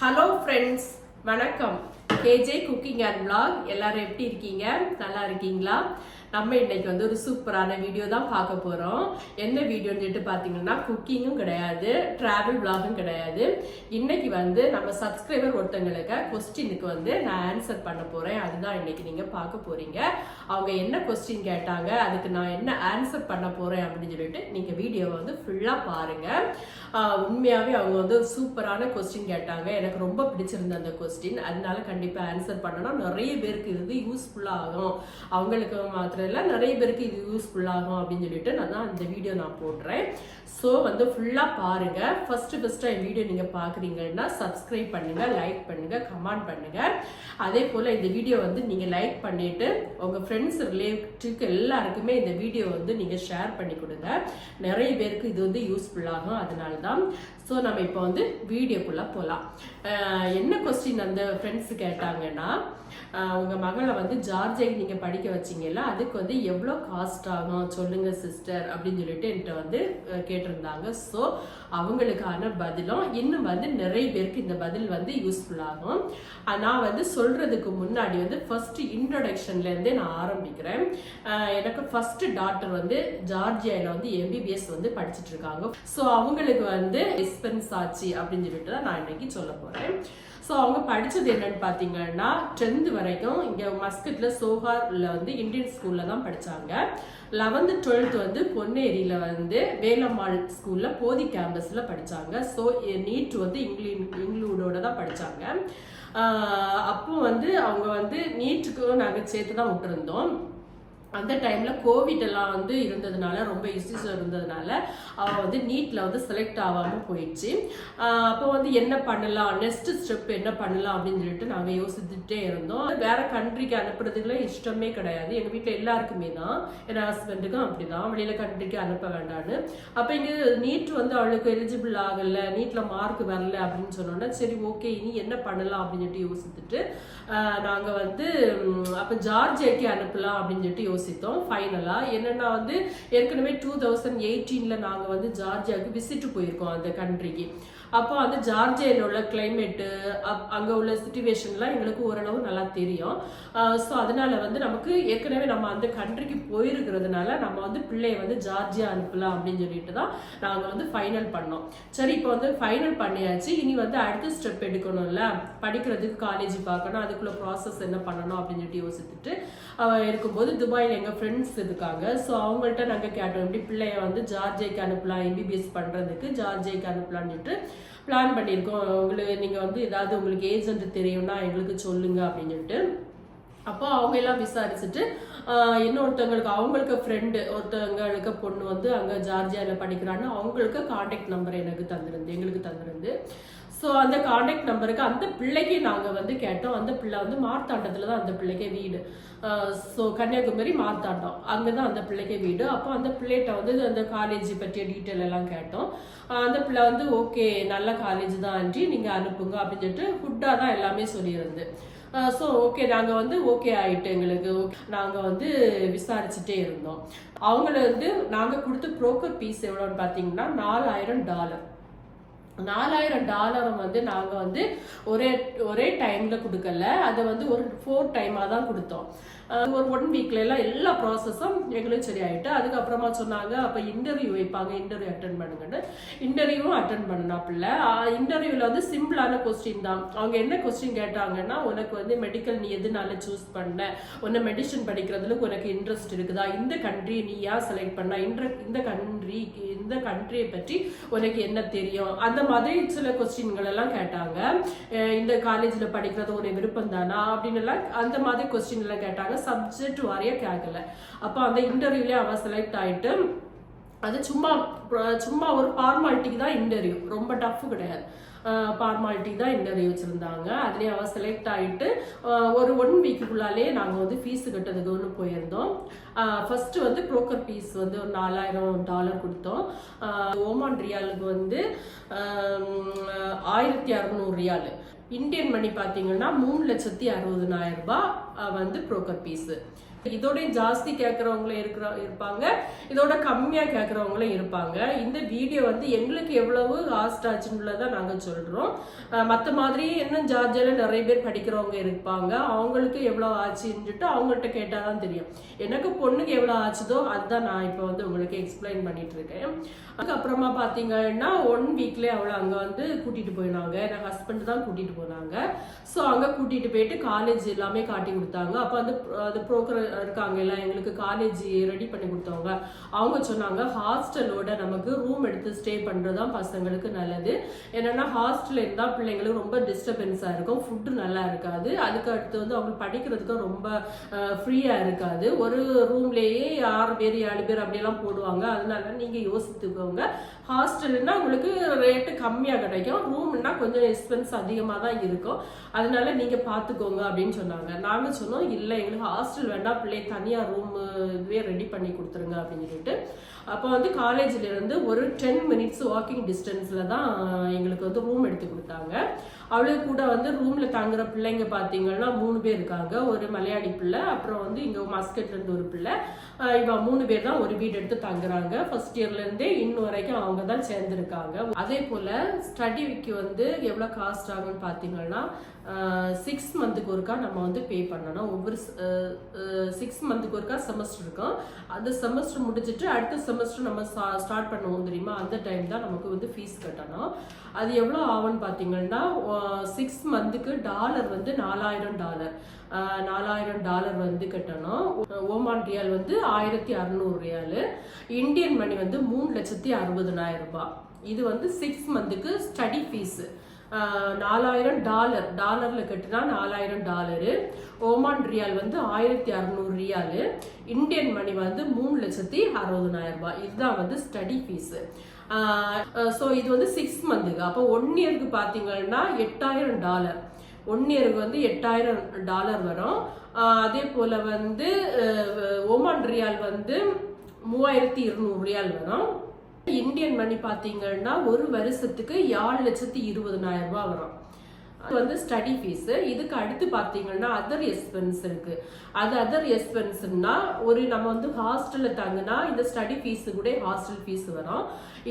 Hello friends வணக்கம். KJ cooking and blog எல்லாரும் எப்படி இருக்கீங்க? நல்லா இருக்கீங்களா? நம்ம இன்னைக்கு வந்து ஒரு சூப்பரான வீடியோ தான் பார்க்க போறோம். என்ன வீடியோன்னு சொல்லிட்டு பார்த்தீங்கன்னா குக்கிங்கும் கிடையாது டிராவல் பிளாகும் கிடையாது. இன்னைக்கு வந்து நம்ம சப்ஸ்கிரைபர் ஒருத்தங்களுக்கு கொஸ்டினுக்கு வந்து நான் ஆன்சர் பண்ண போறேன். அதுதான் இன்னைக்கு நீங்க பார்க்க போறீங்க. அவங்க என்ன கொஸ்டின் கேட்டாங்க அதுக்கு நான் என்ன ஆன்சர் பண்ண போறேன் அப்படின்னு சொல்லிட்டு நீங்க வீடியோவை வந்து ஃபுல்லா பாருங்க. உண்மையாகவே உண்மையாவே அவங்க வந்து ஒரு சூப்பரான கொஸ்டின் கேட்டாங்க. எனக்கு ரொம்ப பிடிச்சிருந்த அந்த கொஸ்டின் அதனால கண்டிப்பா ஆன்சர் பண்ணணும். நிறைய பேருக்கு இது யூஸ்ஃபுல்லா ஆகும். அவங்களுக்கு மாத்திரம் இல்ல நிறைய பேருக்கு இது யூஸ்ஃபுல்லாகும் அப்படின்னு சொல்லிட்டு நான் தான் இந்த வீடியோ நான் போடுறேன். ஸோ வந்து ஃபுல்லாக பாருங்கள் ஃபஸ்ட்டு ஃபஸ்ட்டு என் வீடியோ நீங்கள் பார்க்குறீங்கன்னா சப்ஸ்கிரைப் பண்ணுங்கள் லைக் பண்ணுங்கள் கமெண்ட் பண்ணுங்கள் அதே போல் இந்த வீடியோ வந்து நீங்கள் லைக் பண்ணிவிட்டு உங்கள் ஃப்ரெண்ட்ஸ் ரிலேட்டிவ்க்கு எல்லாருக்குமே இந்த வீடியோ வந்து நீங்கள் ஷேர் பண்ணி கொடுங்க. நிறைய பேருக்கு இது வந்து யூஸ்ஃபுல்லாகும் அதனால தான் ஸோ நம்ம இப்போ வந்து வீடியோக்குள்ளே போகலாம் என்ன கொஸ்டின் அந்த ஃப்ரெண்ட்ஸ் கேட்டாங்கன்னா உங்கள் மகளை வந்து ஜார்ஜைக்கு நீங்கள் படிக்க வச்சிங்கல்ல அதுக்கு வந்து எவ்வளோ காஸ்ட் ஆகும்? சொல்லுங்கள் சிஸ்டர் அப்படின்னு சொல்லிட்டு என்கிட்ட வந்து கேட்டிருந்தாங்க. ஸோ அவங்களுக்கான பதிலும் இன்னும் வந்து நிறைய பேருக்கு இந்த பதில் வந்து யூஸ்ஃபுல் ஆகும். நான் வந்து சொல்றதுக்கு முன்னாடி வந்து ஃபர்ஸ்ட் இன்ட்ரொடக்ஷன்ல இருந்தே நான் ஆரம்பிக்கிறேன். எனக்கு ஃபர்ஸ்ட் டாக்டர் வந்து ஜார்ஜியால வந்து எம்பிபிஎஸ் வந்து படிச்சிட்டு இருக்காங்க. ஸோ அவங்களுக்கு வந்து எக்ஸ்பென்ஸ் ஆச்சு அப்படின்னு சொல்லிட்டு தான் நான் இன்னைக்கு சொல்ல போறேன். ஸோ அவங்க படித்தது என்னன்னு பார்த்தீங்கன்னா டென்த் வரைக்கும் இங்கே மஸ்கட்டில் சோஹாரில் வந்து இந்தியன் ஸ்கூலில் தான் படித்தாங்க லெவன்த்து டுவெல்த் வந்து பொன்னேரியில் வந்து வேலம்மாள் ஸ்கூலில் போதி கேம்பஸில் படித்தாங்க ஸோ நீட் வந்து இங்கிலீ இன்க்ளூடோட தான் படித்தாங்க அப்போ வந்து அவங்க வந்து நீட்டுக்கும் நாங்கள் சேர்த்து தான் விட்டுருந்தோம். அந்த டைம்ல கோவிட் எல்லாம் வந்து இருந்ததுனால ரொம்ப இஷ்யூஸ் இருந்ததுனால அவ வந்து நீட்ல வந்து செலக்ட் ஆகாம போயிடுச்சு. அப்போ வந்து என்ன பண்ணலாம்? நெக்ஸ்ட் ஸ்டெப் என்ன பண்ணலாம்? அப்படின்னு சொல்லிட்டு நாங்க யோசிச்சுட்டே இருந்தோம். வேற கண்ட்ரிக்கு அனுப்புறதுக்குள்ள இஷ்டமே கிடையாது. எங்க வீட்டில் எல்லாருக்குமே தான். என் ஹஸ்பண்டுக்கும் அப்படிதான். வெளியில கண்ட்ரிக்கு அனுப்ப வேண்டாம்னு. அப்ப இங்க நீட் வந்து அவளுக்கு எலிஜிபிள் ஆகல. நீட்ல மார்க் வரல அப்படின்னு சொன்னோன்னா சரி ஓகே இனி என்ன பண்ணலாம்? அப்படின்னு சொல்லிட்டு யோசிச்சுட்டு நாங்கள் நாங்க வந்து அப்போ அப்ப ஜார்ஜியாக்கு அனுப்பலாம் அப்படின்னு சொல்லிட்டு யோசித்தோம் ஃபைனலா என்னன்னா வந்து ஏற்கனவே டூ தௌசண்ட் எயிட்டீன்ல நாங்க வந்து ஜார்ஜியாவுக்கு விசிட்டு போயிருக்கோம் அந்த கண்ட்ரிக்கு அப்போ அந்த ஜார்ஜியால உள்ள கிளைமேட்டு அங்க உள்ள சுச்சுவேஷன்லாம் எங்களுக்கு ஓரளவு நல்லா தெரியும். ஸோ அதனால வந்து நமக்கு ஏற்கனவே நம்ம அந்த கண்ட்ரிக்கு போயிருக்கிறதுனால நம்ம வந்து பிள்ளைய வந்து ஜார்ஜியா அனுப்பலாம் அப்படின்னு சொல்லிட்டு தான் நாங்கள் வந்து ஃபைனல் பண்ணோம். சரி இப்போ வந்து ஃபைனல் பண்ணியாச்சு. இனி வந்து அடுத்த ஸ்டெப் எடுக்கணும்ல. படிக்கிறதுக்கு காலேஜ் பார்க்கணும். அதுக்குள்ள ப்ராசஸ் என்ன பண்ணணும் அப்படின்னு சொல்லிட்டு யோசித்துட்டு இருக்கும்போது துபாயில் எங்கள் ஃப்ரெண்ட்ஸ் இருக்காங்க. ஸோ அவங்கள்ட்ட நாங்கள் கேட்டோம் எப்படி பிள்ளைய வந்து ஜார்ஜியாக்கு அனுப்பலாம் எம்பிபிஎஸ் பண்ணுறதுக்கு ஜார்ஜியாக்கு சொல்லிட்டு. பிளான் பண்ணியிருக்கோம். உங்களுக்கு நீங்கள் வந்து ஏதாவது உங்களுக்கு ஏஜென்ட் தெரியும்னா எங்களுக்கு சொல்லுங்க அப்படின்னு சொல்லிட்டு. அப்போ அவங்க எல்லாம் விசாரிச்சுட்டு இன்னொருத்தவங்களுக்கு அவங்களுக்கு ஃப்ரெண்டு ஒருத்தவங்களுக்கு பொண்ணு வந்து அங்கே ஜார்ஜியாவில் படிக்கிறான்னு அவங்களுக்கு காண்டாக்ட் நம்பர் எனக்கு தந்திருந்து எங்களுக்கு தந்திருந்து. ஸோ அந்த காண்டாக்ட் நம்பருக்கு அந்த பிள்ளைக்கு நாங்கள் வந்து கேட்டோம். அந்த பிள்ளை வந்து மார்த்தாண்டத்தில் தான் அந்த பிள்ளைக்கு வீடு. ஸோ கன்னியாகுமரி மார்த்தாண்டம். அங்கே தான் அந்த பிள்ளைக்கு வீடு. அப்போ அந்த பிள்ளைகிட்ட வந்து அந்த காலேஜ் பற்றிய டீட்டெயில் எல்லாம் கேட்டோம். அந்த பிள்ளை வந்து ஓகே நல்ல காலேஜ் தான் ஆண்டி. நீங்கள் அனுப்புங்க அப்படின்னு சொல்லிட்டு ஃபுட்டாக தான் எல்லாமே சொல்லியிருந்து. ஸோ ஓகே நாங்கள் வந்து ஓகே ஆகிட்டு எங்களுக்கு. நாங்கள் வந்து விசாரிச்சுட்டே இருந்தோம். அவங்கள வந்து நாங்கள் கொடுத்த புரோக்கர் பீஸ் எவ்வளோன்னு பார்த்தீங்கன்னா நாலாயிரம் டாலர் நாலாயிரம் டாலரும் வந்து நாங்கள் வந்து ஒரே ஒரே டைமில் கொடுக்கல. அதை வந்து ஒரு ஃபோர் டைமாக தான் கொடுத்தோம். ஒரு ஒன் வீக்ல எல்லாம் எல்லா ப்ராசஸும் எங்களுக்கு சரியாயிட்டு அதுக்கப்புறமா சொன்னாங்க அப்போ இன்டர்வியூ வைப்பாங்க இன்டர்வியூ அட்டன் பண்ணுங்கன்னு. இன்டர்வியூவும் அட்டன் பண்ணாப்புல இன்டர்வியூவில் வந்து சிம்பிளான கொஸ்டின் தான். அவங்க என்ன கொஸ்டின் கேட்டாங்கன்னா உனக்கு வந்து மெடிக்கல் நீ எதுனால சூஸ் பண்ண? உன்னை மெடிசன் படிக்கிறதுல உனக்கு இன்ட்ரெஸ்ட் இருக்குதா? இந்த கண்ட்ரி நீ ஏன் செலக்ட் பண்ண? இந்த இந்த கண்ட்ரி இந்த கண்ட்ரியை பற்றி உனக்கு என்ன தெரியும்? அந்த மாதிரி சில கொஸ்டின்கள் எல்லாம் கேட்டாங்க. இந்த காலேஜில் படிக்கிறது உனக்கு விருப்பம் தானா? அப்படின்னு எல்லாம் அந்த மாதிரி கொஸ்டின் எல்லாம் கேட்டாங்க. சப்ஜெக்ட் வரைய கேட்கல. அப்போ அந்த இன்டர்வியூலேயே அவன் செலக்ட் ஆயிட்டு அது சும்மா சும்மா ஒரு ஃபார்மாலிட்டிக்கு தான் இன்டர்வியூ ரொம்ப டஃப் கிடையாது. ஃபார்மாலிட்டி தான் இன்டர்வியூ வச்சுருந்தாங்க. அதுலேயே அவள் செலக்ட் ஆகிட்டு ஒரு ஒன் வீக்குக்குள்ளாலே நாங்கள் வந்து ஃபீஸ் கட்டுறதுக்கு ஒன்று போயிருந்தோம் ஃபஸ்ட்டு வந்து ப்ரோக்கர் ஃபீஸ் வந்து ஒரு நாலாயிரம் டாலர் கொடுத்தோம். ஓமான் ரியாலுக்கு வந்து ஆயிரத்தி அறநூறு ரியாலு. இந்தியன் மணி பார்த்தீங்கன்னா மூணு லட்சத்தி அறுபதனாயிரம் ரூபாய் வந்து ப்ரோக்கர் பீஸு இதோட ஜாஸ்தி கேட்கறவங்களும் இருக்கிற இருப்பாங்க. இதோட கம்மியா கேட்கறவங்களும் இருப்பாங்க. இந்த வீடியோ வந்து எங்களுக்கு எவ்வளவு காஸ்ட் ஆச்சுன்றதான் நாங்க சொல்றோம். அஹ் மத்த மாதிரி என்ன ஜார்ஜில் நிறைய பேர் படிக்கிறவங்க இருப்பாங்க. அவங்களுக்கு எவ்வளவு ஆச்சுன்னுட்டு அவங்கள்ட்ட கேட்டாதான் தெரியும். எனக்கு பொண்ணுக்கு எவ்வளவு ஆச்சுதோ அதுதான் நான் இப்போ வந்து உங்களுக்கு எக்ஸ்பிளைன் பண்ணிட்டு இருக்கேன் அதுக்கப்புறமா பாத்தீங்கன்னா ஒன் வீக்ல அவளை அங்க வந்து கூட்டிட்டு போயினாங்க. என் ஹஸ்பண்ட் தான் கூட்டிட்டு போனாங்க. ஸோ அங்க கூட்டிட்டு போயிட்டு காலேஜ் எல்லாமே காட்டி கொடுத்தாங்க. அப்போ அந்த அது ப்ரோக்கர் இருக்காங்க எங்களுக்கு காலேஜ் ரெடி பண்ணி கொடுத்தவங்க. அவங்க சொன்னாங்க ஹாஸ்டலோட நமக்கு ரூம் எடுத்து ஸ்டே பண்றதுதான் பசங்களுக்கு நல்லது. என்னன்னா ஹாஸ்டலில் இருந்தா பிள்ளைங்களுக்கு ரொம்ப டிஸ்டர்பன்ஸா இருக்கும் ஃபுட்டு நல்லா இருக்காது. அதுக்கு அடுத்து வந்து அவங்க படிக்கிறதுக்கு ரொம்ப ஃப்ரீயா இருக்காது. ஒரு ரூம்லேயே ஆறு பேர் ஏழு பேர் அப்படியெல்லாம் போடுவாங்க. அதனால நீங்க யோசித்துக்கோங்க. ஹாஸ்டல்னா உங்களுக்கு ரேட்டு கம்மியா கிடைக்கும். ரூம்னா கொஞ்சம் எக்ஸ்பென்ஸ் அதிகமா தான் இருக்கும். அதனால நீங்க பாத்துக்கோங்க அப்படின்னு சொன்னாங்க. நாங்க சொன்னோம் இல்ல எங்களுக்கு ஹாஸ்டல் வேண்டாம். பிள்ளை தனியாக ரூம் இதுவே ரெடி பண்ணி கொடுத்துருங்க அப்படின்னு சொல்லிட்டு அப்போ வந்து காலேஜ்ல இருந்து ஒரு டென் மினிட்ஸ் வாக்கிங் டிஸ்டன்ஸில் தான் எங்களுக்கு வந்து ரூம் எடுத்து கொடுத்தாங்க. அவளுக்கு கூட வந்து ரூம்ல தங்குற பிள்ளைங்க பாத்தீங்கன்னா மூணு பேர் இருக்காங்க. ஒரு மலையாளி பிள்ளை அப்புறம் வந்து இங்க மஸ்கட்ல இருந்து ஒரு பிள்ளை. இவ மூணு பேர் தான் ஒரு வீடு எடுத்து தங்குறாங்க. ஃபர்ஸ்ட் இயர்ல இருந்தே இன்னும் வரைக்கும் அவங்க தான் சேர்ந்துருக்காங்க. அதே போல ஸ்டடிக்கு வந்து எவ்வளவு காஸ்ட் ஆகும்னு பாத்தீங்கன்னா சிக்ஸ் மந்த்துக்கு ஒருக்கா நம்ம வந்து பே பண்ணணும். ஒவ்வொரு சிக்ஸ் மந்த்துக்கு ஒருக்கா செமஸ்டர் இருக்கும். அந்த செமஸ்டர் முடிச்சிட்டு அடுத்த செமஸ்டர் நம்ம ஸ்டார்ட் பண்ணுவோம் தெரியுமா? அந்த டைம் தான் நமக்கு வந்து ஃபீஸ் கட்டணும். அது எவ்வளோ ஆகும்னு பார்த்தீங்கன்னா சிக்ஸ் மந்த்துக்கு டாலர் வந்து நாலாயிரம் டாலர் நாலாயிரம் டாலர் வந்து கட்டணும். ஓமான் ரியால் வந்து ஆயிரத்தி அறுநூறு ரியாலு. இந்தியன் மணி வந்து மூணு லட்சத்தி அறுபதுனாயிரம் ரூபாய். இது வந்து சிக்ஸ் மந்த்துக்கு ஸ்டடி ஃபீஸு நாலாயிரம் டாலர் டாலரில் கட்டினா நாலாயிரம் டாலரு ஓமான் ரியால் வந்து ஆயிரத்தி அறுநூறு ரியாலு. இந்தியன் மணி வந்து மூணு லட்சத்தி அறுபதுனாயிரம் ரூபாய். இதுதான் வந்து ஸ்டடி ஃபீஸு ஸோ இது வந்து சிக்ஸ் மந்த்துக்கு அப்போ ஒன் இயருக்கு பார்த்தீங்கன்னா எட்டாயிரம் டாலர் ஒன் இயருக்கு வந்து எட்டாயிரம் டாலர் வரும். அதே போல் வந்து அஹ் ஓமான் ரியால் வந்து மூவாயிரத்தி இருநூறு ரியால் வரும். இந்தியன் மணி பார்த்தீங்கன்னா ஒரு வருஷத்துக்கு ஏழு லட்சத்தி இருபதனாயிரம் ரூபாய் வரும். அது வந்து ஸ்டடி ஃபீஸு இதுக்கு அடுத்து பார்த்தீங்கன்னா அதர் எக்ஸ்பென்ஸ் இருக்கு. அது அதர் எக்ஸ்பென்ஸ்னா ஒரு நம்ம வந்து ஹாஸ்டலில் தங்குனா இந்த ஸ்டடி ஃபீஸு கூட ஹாஸ்டல் ஃபீஸ் வரும்.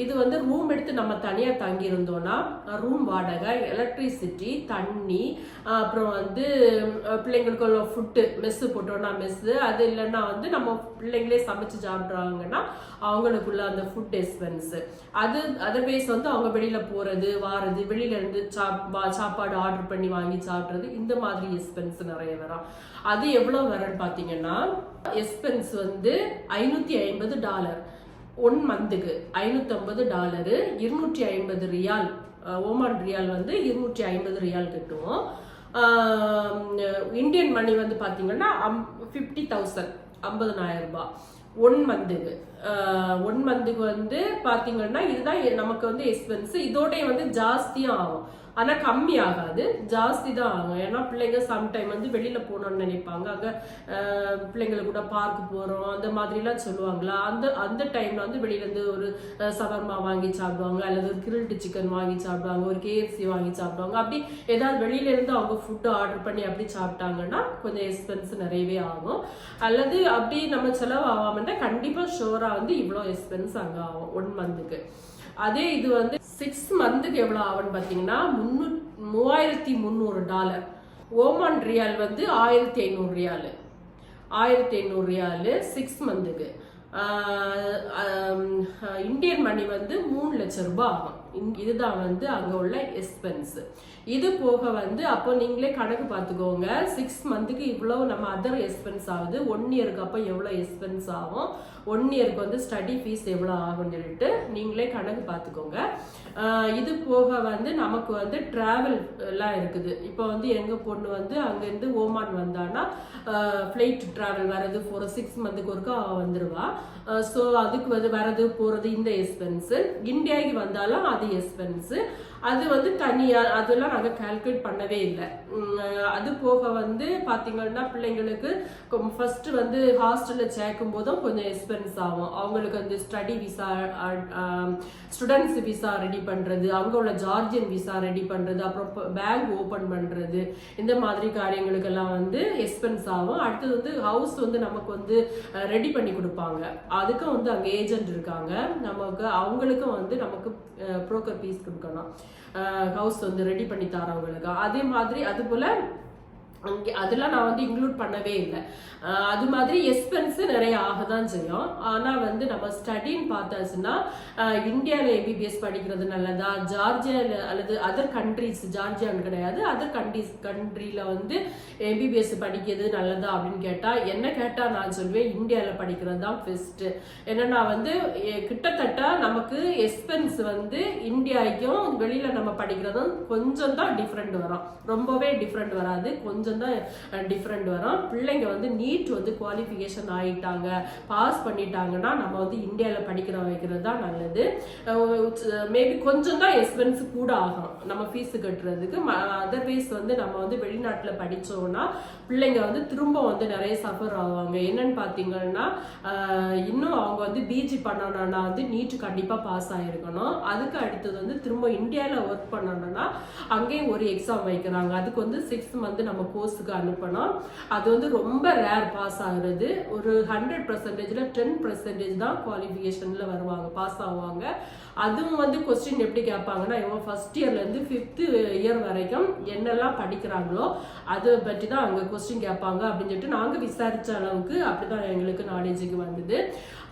இது வந்து ரூம் எடுத்து நம்ம தனியாக தங்கியிருந்தோன்னா ரூம் வாடகை எலக்ட்ரிசிட்டி தண்ணி அப்புறம் வந்து பிள்ளைங்களுக்கு ஃபுட்டு மெஸ்ஸு போட்டோம்னா மெஸ்ஸு அது இல்லைன்னா வந்து நம்ம பிள்ளைங்களே சமைச்சு சாப்பிட்றாங்கன்னா அவங்களுக்குள்ள அந்த ஃபுட் எக்ஸ்பென்ஸு அது அதர்வைஸ் வந்து அவங்க வெளியில் போகிறது வாரது வெளியிலேருந்து சாப்பாடு ஆர்டர் பண்ணி வாங்கி சாப்பிட்றது இந்த மாதிரி எக்ஸ்பென்ஸ் நிறைய வரும். அது எவ்வளோ வரும்னு பார்த்தீங்கன்னா எக்ஸ்பென்ஸ் வந்து ஐநூற்றி ஐம்பது டாலர் ஒன் மந்த்துக்கு ஐநூற்றம்பது டாலரு இருநூற்றி ஐம்பது ரியால் ஓமான் ரியால் வந்து இருநூற்றி ஐம்பது ரியால் கட்டுவோம் இந்தியன் மணி வந்து பாத்தீங்கன்னா ஃபிஃப்டி தௌசண்ட் ஐம்பதனாயிரம் ரூபாய். ஒன் மந்த்துக்கு ஒன் மந்த்துக்கு வந்து பார்த்தீங்கன்னா இதுதான் எ- நமக்கு வந்து எக்ஸ்பென்ஸ் இதோடய வந்து ஜாஸ்தியும் ஆகும். ஆனால் கம்மி ஆகாது ஜாஸ்தி தான் ஆகும். ஏன்னா பிள்ளைங்க சம்டைம் வந்து வெளியில் போகணும்னு நினைப்பாங்க. அங்கே ஆஹ் கூட பார்க் போகிறோம் அந்த மாதிரிலாம் சொல்லுவாங்களா? அந்த அந்த டைமில் வந்து வெளியிலேருந்து ஒரு சவர்மா வாங்கி சாப்பிடுவாங்க. அல்லது ஒரு கிரில்டு சிக்கன் வாங்கி சாப்பிடுவாங்க. ஒரு கேஎஃப்சி வாங்கி சாப்பிடுவாங்க. அப்படி ஏதாவது வெளியிலேருந்து அவங்க ஃபுட்டு ஆர்டர் பண்ணி அப்படி சாப்பிட்டாங்கன்னா கொஞ்சம் எக்ஸ்பென்ஸ் நிறையவே ஆகும். அல்லது அப்படி நம்ம செலவு ஆகாமல் கண்டிப்பாக ஷோராக வந்து இவ்வளோ எக்ஸ்பென்ஸ் அங்கே ஆகும். ஒன் மந்த்துக்கு அதே இது வந்து சிக்ஸ் மந்த்துக்கு எவ்வளோ ஆகும்னு பார்த்தீங்கன்னா முன்னூ மூவாயிரத்தி முந்நூறு டாலர். ஓமான் ரியால் வந்து ஆயிரத்தி ஐநூறு ரியாலு ஆயிரத்தி ஐநூறு ரியாலு சிக்ஸ் மந்த்துக்கு இந்தியன் மணி வந்து மூணு லட்சம் ரூபாய் ஆகும். இதுதான் வந்து அங்கே உள்ள எக்ஸ்பென்ஸ் இது போக வந்து அப்போ நீங்களே கணக்கு பார்த்துக்கோங்க. சிக்ஸ் மந்த்துக்கு இவ்வளோ நம்ம அதர் எக்ஸ்பென்ஸ் ஆகுது. ஒன் இயருக்கு அப்போ எவ்வளோ எக்ஸ்பென்ஸ் ஆகும்? ஒன் இயருக்கு வந்து ஸ்டடி ஃபீஸ் எவ்வளோ ஆகும்னு சொல்லிட்டு நீங்களே கணக்கு பார்த்துக்கோங்க. இது போக வந்து நமக்கு வந்து டிராவல் எல்லாம் இருக்குது. இப்போ வந்து எங்கள் பொண்ணு வந்து அங்கேருந்து ஓமான் வந்தான்னா ஃப்ளைட் டிராவல் வர்றது ஃபோர் சிக்ஸ் மந்த்துக்கு ஒருக்கா வந்துடுவா ஸோ அதுக்கு வந்து வரது போகிறது இந்த எக்ஸ்பென்ஸு இந்தியாவுக்கு வந்தாலும் அது எக்ஸ்பென்ஸ் அது வந்து தனியாக அதெல்லாம் நாங்கள் கால்குலேட் பண்ணவே இல்லை. அது போக வந்து பார்த்தீங்கன்னா பிள்ளைங்களுக்கு ஃபஸ்ட்டு வந்து ஹாஸ்டலில் சேர்க்கும் போதும் கொஞ்சம் எக்ஸ்பென்ஸ் ஆகும். அவங்களுக்கு வந்து study visa students visa ready பண்ணுறது அங்கே உள்ள ஜார்ஜியன் விசா ரெடி பண்ணுறது அப்புறம் பேங்க் ஓப்பன் பண்ணுறது இந்த மாதிரி காரியங்களுக்கெல்லாம் வந்து எக்ஸ்பென்ஸ் ஆகும். அடுத்தது வந்து ஹவுஸ் வந்து நமக்கு வந்து ரெடி பண்ணி கொடுப்பாங்க. அதுக்கும் வந்து அங்கே ஏஜென்ட் இருக்காங்க. நமக்கு அவங்களுக்கும் வந்து நமக்கு ப்ரோக்கர் ஃபீஸ் கொடுக்கணும். ஹவுஸ் வந்து ரெடி பண்ணி தரவங்களுக்கு அதே மாதிரி அது போல அங்கே அதெல்லாம் நான் வந்து இன்க்ளூட் பண்ணவே இல்லை. அது மாதிரி எக்ஸ்பென்ஸு நிறைய ஆக தான் செய்யும். ஆனால் வந்து நம்ம ஸ்டடின்னு பார்த்தாச்சுன்னா இந்தியாவில் எம்பிபிஎஸ் படிக்கிறது நல்லதா? ஜார்ஜியாவில் அல்லது அதர் கண்ட்ரிஸ் ஜார்ஜியான்னு கிடையாது. அதர் கண்ட்ரிஸ் கண்ட்ரியில் வந்து எம்பிபிஎஸ் படிக்கிறது நல்லதா அப்படின்னு கேட்டால் என்ன கேட்டால் நான் சொல்வேன் இந்தியாவில் படிக்கிறது தான் பெஸ்ட்டு என்னன்னா வந்து கிட்டத்தட்ட நமக்கு எக்ஸ்பென்ஸ் வந்து இந்தியாவுக்கும் வெளியில் நம்ம படிக்கிறதும் கொஞ்சம் தான் டிஃப்ரெண்ட் வரும். ரொம்பவே டிஃப்ரெண்ட் வராது. கொஞ்சம் தான் டிஃப்ரெண்ட் வரும். பிள்ளைங்க வந்து நீட் வந்து குவாலிஃபிகேஷன் ஆகிட்டாங்க பாஸ் பண்ணிட்டாங்கன்னா நம்ம வந்து இந்தியாவில் படிக்கிற வைக்கிறது தான் நல்லது. மேபி கொஞ்சம் தான் எக்ஸ்பென்ஸ் கூட ஆகும். நம்ம ஃபீஸ் கட்டுறதுக்கு. அதர்வைஸ் வந்து நம்ம வந்து வெளிநாட்டில் படித்தோம்னா பிள்ளைங்க வந்து திரும்ப வந்து நிறைய சஃபர் ஆவாங்க. என்னன்னு பார்த்தீங்கன்னா இன்னும் அவங்க வந்து பிஜி பண்ணணும்னா வந்து நீட் கண்டிப்பாக பாஸ் ஆகிருக்கணும் அதுக்கு அடுத்தது வந்து திரும்ப இந்தியாவில் ஒர்க் பண்ணணும்னா அங்கேயும் ஒரு எக்ஸாம் வைக்கிறாங்க. அதுக்கு வந்து சிக்ஸ் மந்த் நம்ம கோர்ஸுக்கு அனுப்பினா அது வந்து ரொம்ப ரேர் பாஸ் ஆகுறது. ஒரு ஹண்ட்ரட் பர்சன்டேஜில் டென் பர்சன்டேஜ் தான் குவாலிஃபிகேஷனில் வருவாங்க பாஸ் ஆவாங்க. அதுவும் வந்து கொஸ்டின் எப்படி கேட்பாங்கன்னா இவங்க ஃபர்ஸ்ட் இயர்லேருந்து ஃபிஃப்த்து இயர் வரைக்கும் என்னெல்லாம் படிக்கிறாங்களோ அதை பற்றி தான் அங்கே கொஸ்டின் கேட்பாங்க அப்படின்னு சொல்லிட்டு நாங்கள் விசாரித்த அளவுக்கு அப்படிதான் எங்களுக்கு நாலேஜுக்கு வந்தது.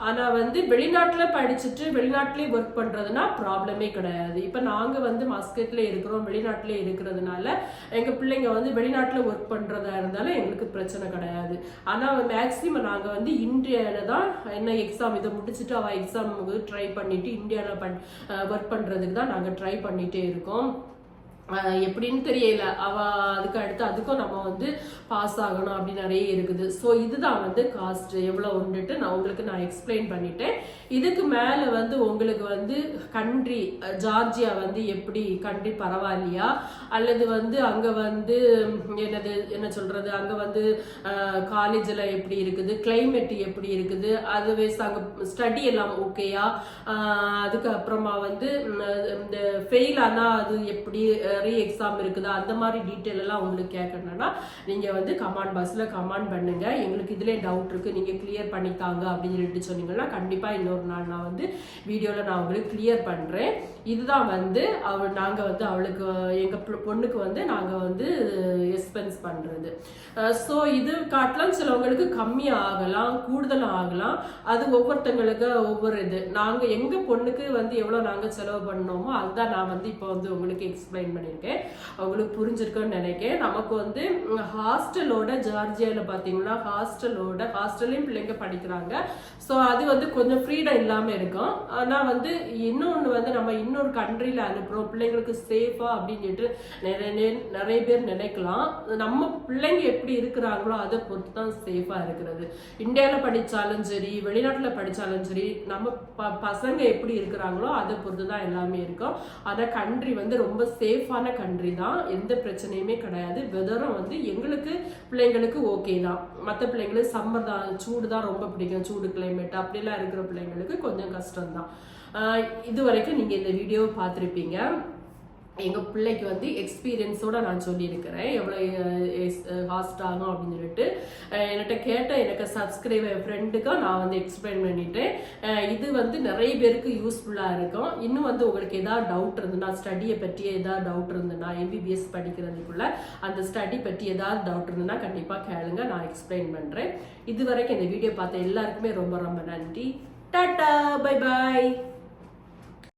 ஆனால் வந்து வெளிநாட்டில் படிச்சுட்டு வெளிநாட்டிலே ஒர்க் பண்ணுறதுனா ப்ராப்ளமே கிடையாது. இப்போ நாங்கள் வந்து மஸ்கட்டில் இருக்கிறோம் வெளிநாட்டிலே இருக்கிறதுனால எங்கள் பிள்ளைங்க வந்து வெளிநாட்டில் ஒர்க் பண்ணுறதா இருந்தாலும் எங்களுக்கு பிரச்சனை கிடையாது. ஆனால் மேக்ஸிமம் நாங்கள் வந்து இந்தியாவில் தான் என்ன எக்ஸாம் இதை முடிச்சுட்டு அவள் எக்ஸாமுக்கு ட்ரை பண்ணிட்டு இந்தியாவில் பண் ஒர்க் பண்ணுறதுக்கு தான் நாங்கள் ட்ரை பண்ணிகிட்டே இருக்கோம். எப்படின்னு தெரியல. அவ அதுக்கு அடுத்து அதுக்கும் நம்ம வந்து பாஸ் ஆகணும் அப்படி நிறைய இருக்குது. ஸோ இதுதான் வந்து காஸ்ட் எவ்வளோ வந்துட்டு நான் உங்களுக்கு நான் எக்ஸ்பிளைன் பண்ணிட்டேன். இதுக்கு மேலே வந்து உங்களுக்கு வந்து கண்ட்ரி ஜார்ஜியா வந்து எப்படி கண்ட்ரி பரவாயில்லையா? அல்லது வந்து அங்கே வந்து என்னது என்ன சொல்றது அங்கே வந்து காலேஜில் எப்படி இருக்குது? கிளைமேட் எப்படி இருக்குது? அது வேஸ் அங்கே ஸ்டடி எல்லாம் ஓகேயா அதுக்கப்புறமா வந்து இந்த ஃபெயில் ஆனால் அது எப்படி ரீ எக்ஸாம் இருக்குதா. அந்த மாதிரி டீட்டெயில் எல்லாம் உங்களுக்கு கேட்கணும்னா நீங்கள் வந்து கமாண்ட் பாக்ஸில் கமாண்ட் பண்ணுங்க. எங்களுக்கு இதிலே டவுட் இருக்குது நீங்கள் கிளியர் பண்ணித்தாங்க அப்படின்னு சொல்லிட்டு சொன்னீங்கன்னா கண்டிப்பாக இன்னொரு நாள் நான் வந்து வீடியோவில் நான் உங்களுக்கு கிளியர் பண்ணுறேன் இதுதான் வந்து அவள் நாங்கள் வந்து அவளுக்கு எங்கள் பொண்ணுக்கு வந்து நாங்கள் வந்து எக்ஸ்பென்ஸ் பண்ணுறது ஸோ இது காட்டலாம் சிலவங்களுக்கு கம்மியாக ஆகலாம் கூடுதலாக ஆகலாம். அது ஒவ்வொருத்தங்களுக்கு ஒவ்வொரு இது. நாங்கள் எங்கள் பொண்ணுக்கு வந்து எவ்வளோ நாங்கள் செலவு பண்ணோமோ அதுதான் நான் வந்து இப்போ வந்து உங்களுக்கு எக்ஸ்பிளைன் பண்ணியிருக்கேன். அவங்களுக்கு புரிஞ்சிருக்குன்னு நினைக்கிறேன். நமக்கு வந்து ஹாஸ்டலோட ஜார்ஜியாவில் பார்த்தீங்கன்னா ஹாஸ்டலோட ஹாஸ்டல்லையும் பிள்ளைங்க படிக்கிறாங்க. ஸோ அது வந்து கொஞ்சம் ஃப்ரீடம் இல்லாமல் இருக்கும். ஆனால் வந்து இன்னொன்று வந்து நம்ம இன்னொரு கண்ட்ரியில் அனுப்புகிறோம் பிள்ளைங்களுக்கு சேஃபாக அப்படின்னு சொல்லிட்டு நிறைய நிறைய பேர் நினைக்கலாம். நம்ம பிள்ளைங்க எப்படி இருக்கிறாங்களோ அதை பொறுத்து தான் சேஃபாக இருக்கிறது. இந்தியாவில் படித்தாலும் சரி வெளிநாட்டில் படித்தாலும் சரி நம்ம ப பசங்க எப்படி இருக்கிறாங்களோ அதை பொறுத்து தான் எல்லாமே இருக்கும். ஆனால் கண்ட்ரி வந்து ரொம்ப சேஃபாக சேஃபான கண்ட்ரி தான். எந்த பிரச்சனையுமே கிடையாது. வெதரும் வந்து எங்களுக்கு பிள்ளைங்களுக்கு ஓகே தான். மற்ற பிள்ளைங்களுக்கு சம்மர் தான். சூடு தான் ரொம்ப பிடிக்கும். சூடு கிளைமேட் அப்படிலாம் இருக்கிற பிள்ளைங்களுக்கு கொஞ்சம் கஷ்டம் தான் இது வரைக்கும் நீங்கள் இந்த வீடியோவை பார்த்துருப்பீங்க எங்கள் பிள்ளைக்கு வந்து எக்ஸ்பீரியன்ஸோட நான் சொல்லியிருக்கிறேன். எவ்வளோ ஹாஸ்ட் ஆகும் அப்படின்னு சொல்லிட்டு. என்கிட்ட கேட்ட எனக்கு சப்ஸ்கிரைபர் என் ஃப்ரெண்டுக்கும் நான் வந்து எக்ஸ்பிளைன் பண்ணிட்டேன். இது வந்து நிறைய பேருக்கு யூஸ்ஃபுல்லாக இருக்கும். இன்னும் வந்து உங்களுக்கு ஏதாவது டவுட் இருந்துன்னா ஸ்டடியை பற்றி ஏதாவது டவுட் இருந்துன்னா எம்பிபிஎஸ் படிக்கிறதுக்குள்ள அந்த ஸ்டடி பற்றி ஏதாவது டவுட் இருந்துன்னா கண்டிப்பாக கேளுங்க. நான் எக்ஸ்பிளைன் பண்ணுறேன் இது வரைக்கும் இந்த வீடியோ பார்த்த எல்லாருக்குமே ரொம்ப ரொம்ப நன்றி. Tata bye bye